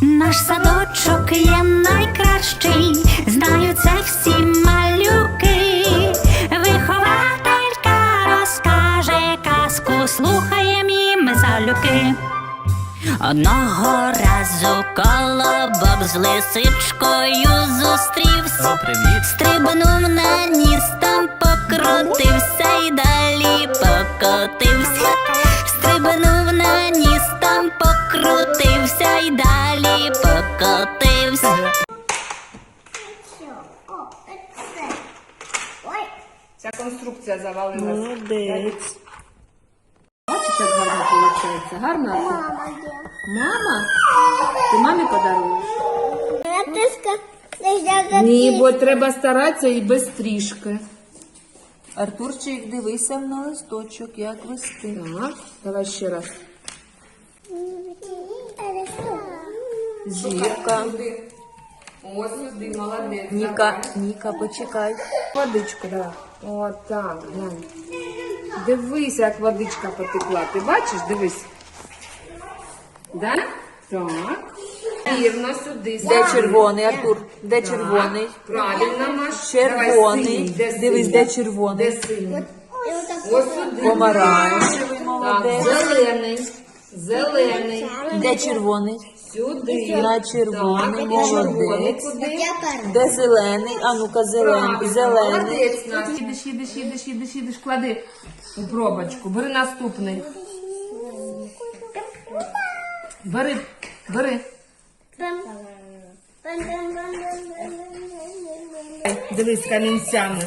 Наш садочок є найкращий, знають це всі малюки. Вихователька розкаже казку, слухаєм їм залюки. Одного разу колобок з лисичкою зустрівся. Привіт. Стрибнув на ніс, там покрутився і далі покотився. Стрибнув на ніс, там покрутився і далі покотився. Ця конструкція завалилась. Молодець. Бачиш, як гарно виходить? Гарно? Мама где? Мама? Ти мамі подаруєш? Ні, бо треба старатися і без трішки. Артурчик, дивися на листочок, як вести. Так, давай ще раз. Зірка. Ось сюди, молодець. Ніка, Ніка, почекай. Водичку давай. Отак, глянь. Дивись, як водичка потекла. Ти бачиш? Дивись. Да? Так. Вірно, сюди. Де червоний, Артур? Де червоний? Правильно, Маш. Червоний. Давай, синій. Де Дивись, синій? де червоний? Де синій? Ось сюди. Помаранчевий, Так, молодець. зелений. Зелений. Де червоний? Сюди. На червоний, Так, молодець. куди? Де зелений? А ну-ка, зелений. Правильно, Зелений. Молодець. Їдеш, їдеш, їдеш, їдеш, їдеш, клади у пробочку. Бери наступний. Бери, бери. Дивись камінцями.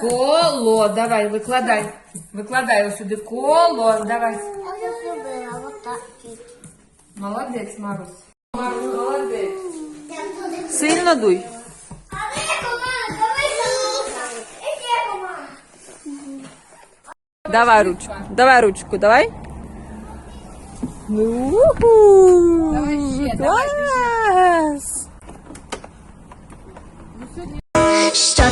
Коло, давай, викладай. Викладай ось сюди. Коло, давай. Молодець, Марусь. Марусь, молодець. Сильно дуй. Давай ручку. Давай ручку, давай. Уху! Давай ще, давай, Клас! Що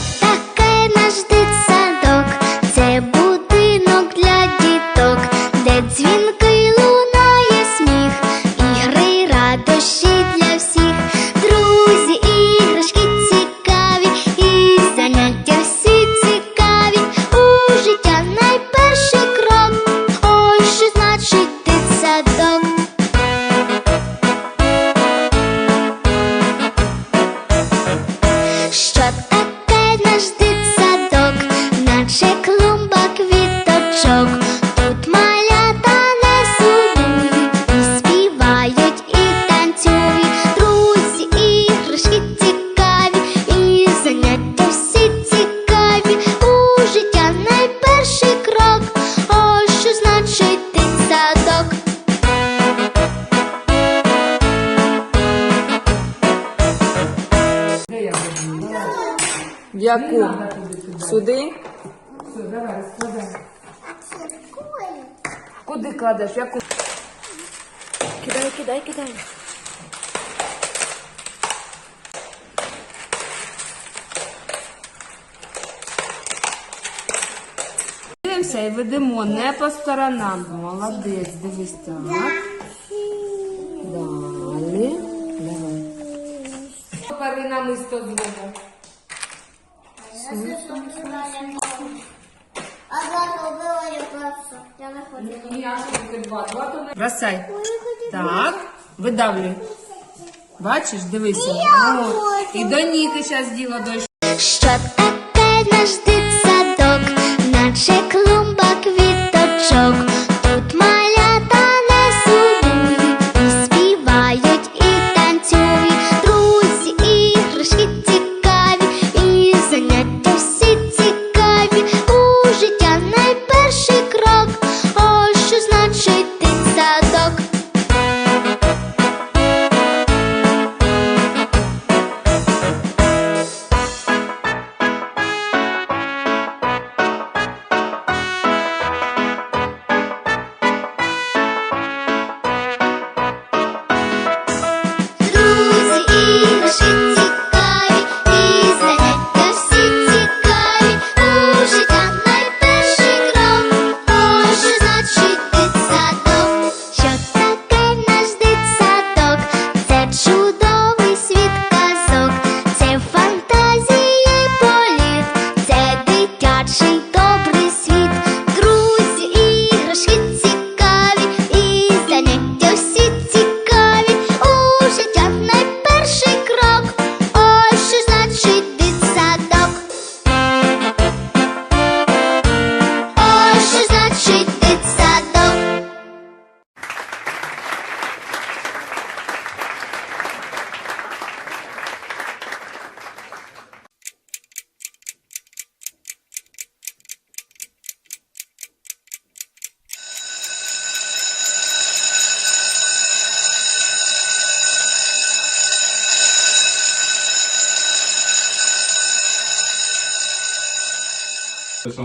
Тут малята не сумують, і співають, і танцюють. Друзі, іграшки цікаві, і заняття всі цікаві. У життя найперший крок. Ось що значить дитсадок. Де? В яку? Сюди? Все, давай, розкладай. Куди кладеш? В Яку? Кидай, кидай, кидай. Дивимося і ведемо не по сторонам. Молодець, дивись так. Далі. Давай. Перший намисто зробимо. Ні, я що таке два? Два то не- Бросай. Так, видавлюй. Бачиш, дивися. Ну, і до Ніки зараз діло дойшло. Що тепер наш дитсадок, наче клумба квіточок.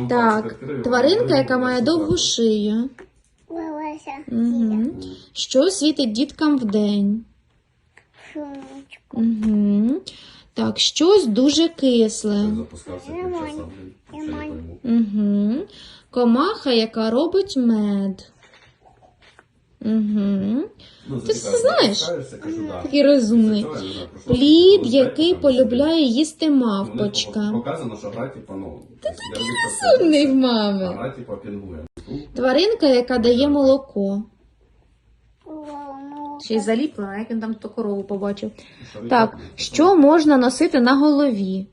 Так, тваринка, яка має довгу шию. Угу. Що світить діткам в день? Угу. Так, щось дуже кисле. Угу. Комаха, яка робить мед. Угу. Ну, Ти запікаєш, знаєш? Такий розумний. Це. Плід, Ну, який полюбляє їсти ну, мавпочка. Показано, що гра, типа, ну, Розумний в мами. гра, типа, пінгує. Тваринка, яка дає молоко. Ще й заліпла, а як він там ту корову побачив. Так, що можна носити на голові?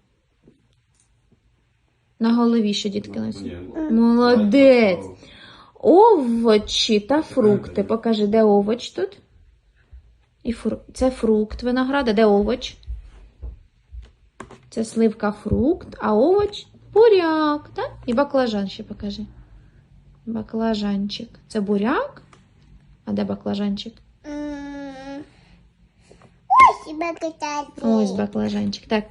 На голові що дітки носять? Молодець. Овочі та фрукти. Покажи, де овоч тут? І фру... Це фрукт винограда, де овоч? Це сливка фрукт, а овоч буряк, так? І баклажан ще покажи. Баклажанчик. Це буряк? А де баклажанчик? Ось тебе. Ось баклажанчик. Так.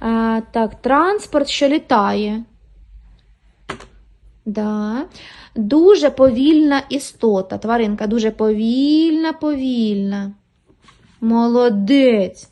А, так, транспорт, що літає. Да. Дуже повільна істота. Тваринка дуже повільна, повільна. Молодець.